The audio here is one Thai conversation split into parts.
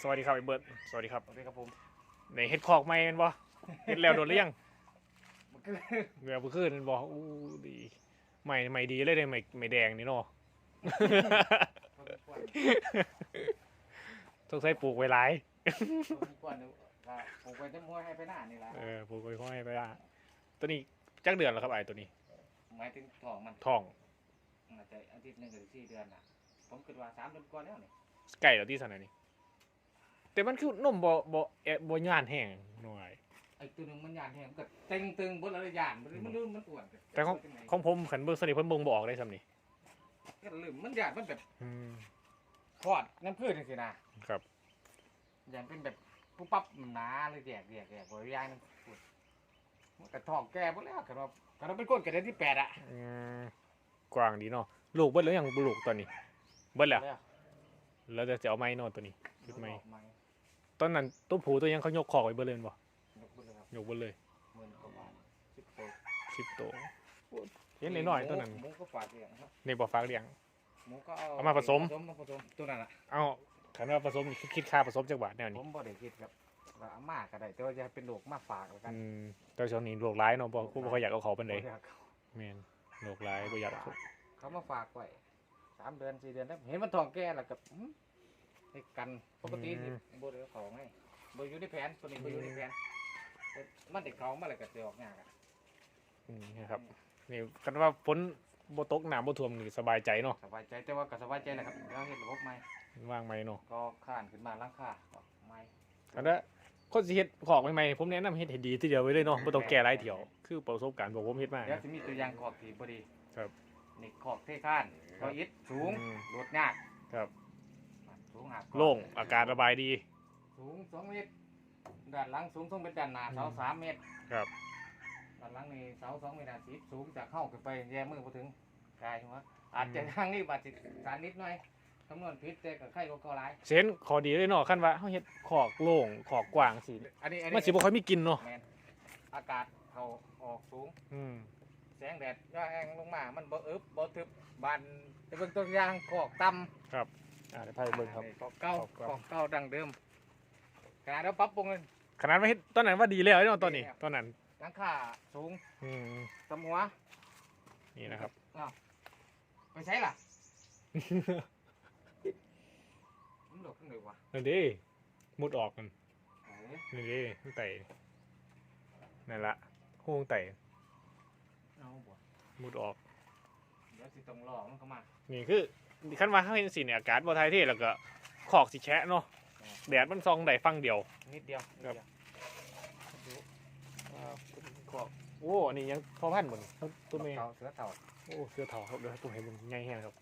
สวัสดีครับไอ้เบิร์ดสวัสดีครับโอเคครับผมในเฮ็ดคอกไม่แมันบ่เฮ็ดแล้วโดนหรือยังมันก็เมื่อบ่คืนแมันบ่อู้ดีใหม่ใหม่ดีเลยเด้ใหม่ใหม่แดงนี่เนาะสงสัยปลูกไว้หลายก่อนก็ปลูกไปจะมัวให้ไปหน้านี่แหละเออปลูกไว้ค่อยไปละตัวนี้จักเดือนแล้วครับไอ้ตัวนี้หมายถึงทองมันท้องอาจจะอาทิตย์หนึ่งหรือสี่เดือนน่ะผมคิดว่าสามเดือนก่อนแล้วนี่ไก่แล้วที่สันนี่ แต่มันคือนมบ่บ่แอะบ่ย่านแห้งหน่อย ไอ้ตัวหนึงมันหยาดแห้งมันก็เต็งตึงบนอะไรหยาดมันมันมันมันอ้วนแต่ของของผมขันเบิ่งสนิทเพิ่นเบิ่งบ่ออกได้ซ้ำนี่ก็ลืมมันหยาดมันแบบอืม ทอดน้ำพืชจังซี่นะครับ หยาดเป็นแบบปุ๊บปั๊บหนาเลยแยกแยกแยกบริยางนึงพูดมันก็ทองแก่หมดแล้วกันว่ากันว่าเป็นก้นกระเด็นที่แปดอะอืมกว้างดีเนาะลูกเบิดแล้วยังบ่ลูกตอนนี้ เบิดแล้ว แล้วแล้วจะจะเอาไม้เนาะตัวนี้ ชุดใหม่ใหม่ ตอนนั้นตัวผูตัวยังเขายกคอกไว้เบิดเลยแม่นบ่ยกไปเลยครับยกเบิดเลยหมื่นกว่าบาทสิบโตสิบตัวเห็นน้อยๆตัวนั้นหมูก็ฝากเลี้ยงครับในบ่อฟักเลี้ยง หมูก็เอาเอามาผสม ผสมมาผสมตัวนั้นอะเอาขันว่าผสมนี่คิดค่าผสมจักบาทแนวผนี้มบ่ได้คิดครับว่าเอามาก็ได้แต่ว่าจะเป็นลูกมาฝากแล้วกันอืมแต่ช่วงนี้โรคร้ายเนาะบ่กูบ่ค่อยอยากเอาเขาปานใดบ่อยากแม่นโรคร้ายบ่อยากเอาเขาเขามาฝากไว้สามเดือนสี่เดือนแล้วเห็นมันทองแก่แล้วกับหืม ให้กันปกติสิบ่ได้เอาของไงบ่อยู่ในแผนตัวนี้บ่อยู่ในแผนแต่มันเด็กเขามาแล้วก็สิออกยากอะอืมนะครับนี่คันว่าฝนบ่ตกน้ำบ่ท่วมนี่สบายใจเนาะสบายใจแต่ว่าก็สบายใจแหละครับเราเฮ็ดระบบใหม่ว่างไหมเนาะก็ข้านขึ้นมาหลังคาก็ใหม่อันนั้นคนสิเฮ็ดของใหม่ๆผมแนะนำเฮ็ดให้ดีทีเดียวไว้เลยเนาะบ่ต้องแก้หลายเที่ยวคือประสบการณ์บอกผมเฮ็ดมาเดี๋ยวจะมีตัวอย่างขอบที่บ่ดีครับนี่ขอบเทข้านพออิฐสูงอืมโดดยากครับ สูงหักโล่งอากาศระบายดีสูงสองเมตรด้านหลังสูงสองเมตรด้านหน้าเสาสามเมตรครับด้านหลังนี่เสาสองเมตรห้าสิบสูงจากเข้าขึ้นไปแย่มือพอถึงกายหัวอาจจะทางนี้บาดจิตสารนิดหน่อยคำนวณผิดแต่ก็ไข่ก็เกาหลายเส้นขอดีเลยเนาะคันว่าเฮาเฮ็ดขอกโล่งขอกกว้างสิอันนี้อันมันนี้สิบ่ค่อยมีกลิ่นเนาะแมนอากาศเขาออกสูงอืมแสงแดดย่อแห้งลงมา มันบ่อึบบ่ทึบบานจะเบิ่งตัวอย่างขอกต่ำ อ่าเดี๋ยวพาไปเบิ่งครับขอกเก่าขอกเก่าขอกเก่าดังเดิมขนาดเราปรับปรุงเลยขนาดว่าเฮ็ดตอนนั้นว่าดีแล้วเนาะตอนนี้ดีแล้วตอนนั้นหลังคาสูงอืมสมหัวนี่นะครับไปใช้ล่ะมันหลบขึ้นเลยวะนั่นดิมุดออกมันเอ้ยนี่ดิมันไต่นั่นละหูงไต่เอาบ่มุดออกเดี๋ยวสิต้องรอมันเข้ามานี่คือ คันว่าเฮาเห็นสิเนี่ยอากาศบ่ทายเทแล้วก็ขอกสิแฉะเนาะแดดมันซองได้ฟังเดียว นิดเดียวนิดครับเดียวขอกโอ้อันนี้ยังพอพันบ่นี่ตัวแม่เต่าเสือเต่าโอ้เสื้อเถาครับเดี๋ยวให้ตัวให้มันใหญ่แฮงครับ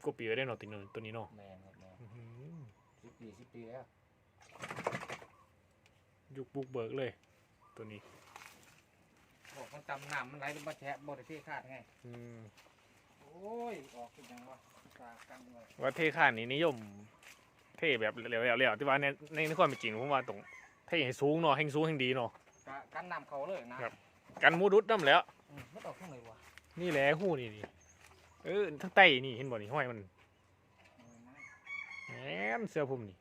10กว่าปีแล้วได้เนาะตัวนี้ตัวนี้เนาะแมนครับแมนอื้อหือสิบปีสิบปีแล้วยุคบุกเบิกเลย ตัวนี้บอกมันจำน้ำมันไหลลงมาแฉะบ่ได้ที่คาดไงอืม โอ้ย ออกขึ้นยังวะตากันเลยว่าเทข้านนี่นิยม เทแบบเร็วๆๆที่ว่าในในในความเป็นจริงผมว่าตรงเทให้สูงเนาะแห่งสูงแห่งดีเนาะ กะกันน้ำเขาเลยนะครับ กันหมูดุดน้ำแหล้ว อืมมันออกข้างไหนวะนี่แหละหูนี่นี่เออทั้งใต้นี่เห็นบ่นี่ห้อยมันเออนะแหมเสื้อผมนี่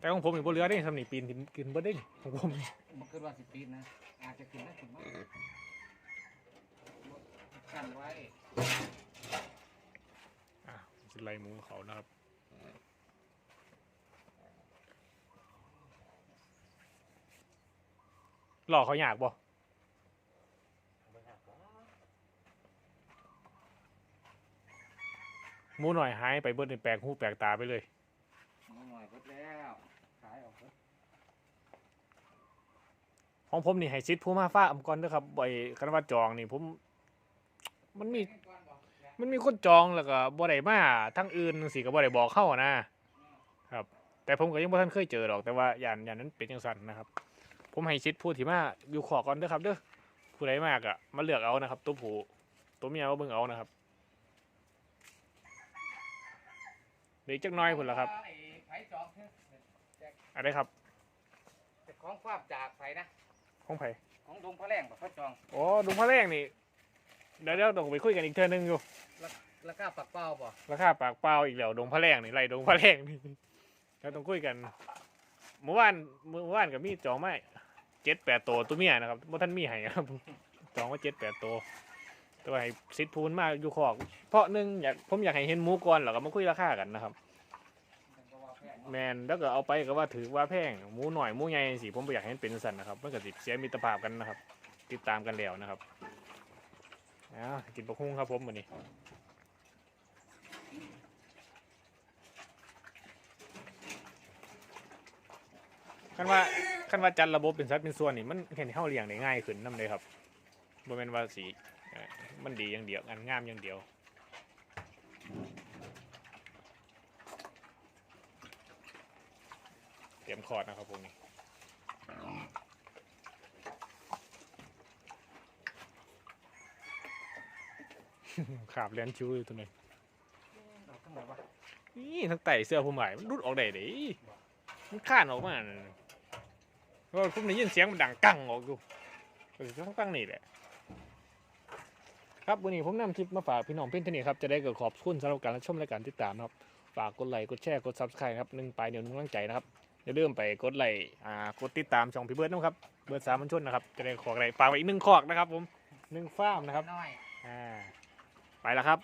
แต่ของผมนี่บ่เหลือเด้สำนี่ปีนขึ้นขึ้นบ่ได้นี่ของผมนี่มันเกิดว่าสิบปีนะ อาจจะขึ้นได้ถึงมั้งกันไว้อะสิไล่หมูเขานะครับหลอกเขาอยากบ่หมูหน่อยหายไปเบิดในแปลกหูแปลกตาไปเลยน้อง หน่อยเบิดแล้ว ขายออกเบิดของผมนี่ให้ซิดผู้มาฟ้าอำก่อนเด้อครับบ่อยคันว่าจองนี่ผม มันมี มันมีคนจองแล้วก็บ่ได้มาทั้งอื่นจังซี่ก็บ่ได้บอกเข้านะครับ แต่ผมก็ยังบ่ทันเคยเจอหรอกแต่ว่าย่านย่านนั้นเป็นจังซั่นนะครับ ผมให้ซิดผู้ที่มาอยู่ขอก่อนเด้อครับเด้อผู้ใดมากอะมาเลือกเอานะครับ ตัวผู้ตัวเมียมาเบิ่งเอานะครับเดี๋ยวอีกจักน้อยพุ่นละครับ ไอ้ไผจองเถอะอะไรครับแต่ของความจากไผนะ ของไผของดงพระแรงบ่เขาจองอ๋อลุงพระแรงนี่ เดี๋ยวเดี๋ยวต้องไปคุยกันอีกเทื่อนึงอยู่ ราคาปักเป้าบ่ราคาปากเปล่าอีกแล้วดงพระแรงนี่ไรดงพระแรงนี่เราต้องคุยกันเมื่อวานเมื่อวานกับมีจองไม่เจ็ดแปดตัวตัวเมียนะครับว่าท่านมีให้ครับจองว่าเจ็ดแปดตัวตัวให้ซิดพูนมากอยู่ขอกเพราะหนึ่งอยากผมอยากให้เห็นหมูก่อนแล้วก็มาคุยราคากันนะครับ แมนแล้วก็เอาไปก็ว่าถือว่าแพงหมูหน่อยหมูใหญ่สิผมบ่อยากให้มันเป็นสันนะครับมันก็สิเสียมิตรภาพกันนะครับ ติดตามกันแล้วนะครับอ้าวกินปลาคุ้งครับผมวันนี้คันว่าคันว่าจัดระบบเป็นสัดเป็นส่วนนี่มันเห็นเข้าเลี้ยงได้ง่ายขึ้นนํเลยครับบ่แม่นว่าสีมันดีอย่างเดียวอันงามอย่างเดียว เต รียมคอร์ดนะครับพวกนี้ขาบเลียนชิวอยู่ตัวนี้เอาทั้งหมดวะนี่ทั้งไต่เสื้อผู้ใหม่มันรุดออกได้ดิมันข้านออกมาน่ะเพราะผมได้ยินเสียงมันดังกังออกอยู่ก็สิต้องตั้งนี่แหละครับวันนี้ผมนำคลิปมาฝากพี่น้องเพื่อนที่นี่ครับจะได้เกิดขอบคุณสำหรับการรับชมและการติดตามนะครับฝากกดไลค์กดแชร์กด subscribe ครับหนึ่งไปเดี๋ยวหนึงกำลังใจนะครับ อย่าลืมไปกดไลค์อ่ากดติดตามช่องพี่เบิร์ดนะครับเบิร์ดสามัญชนนะครับจะได้ขออะไรฝากไว้อีกหนึ่งขอกนะครับผมหนึ่งฟ้าร์มนะครับน้อย อ่าไปแล้วครับ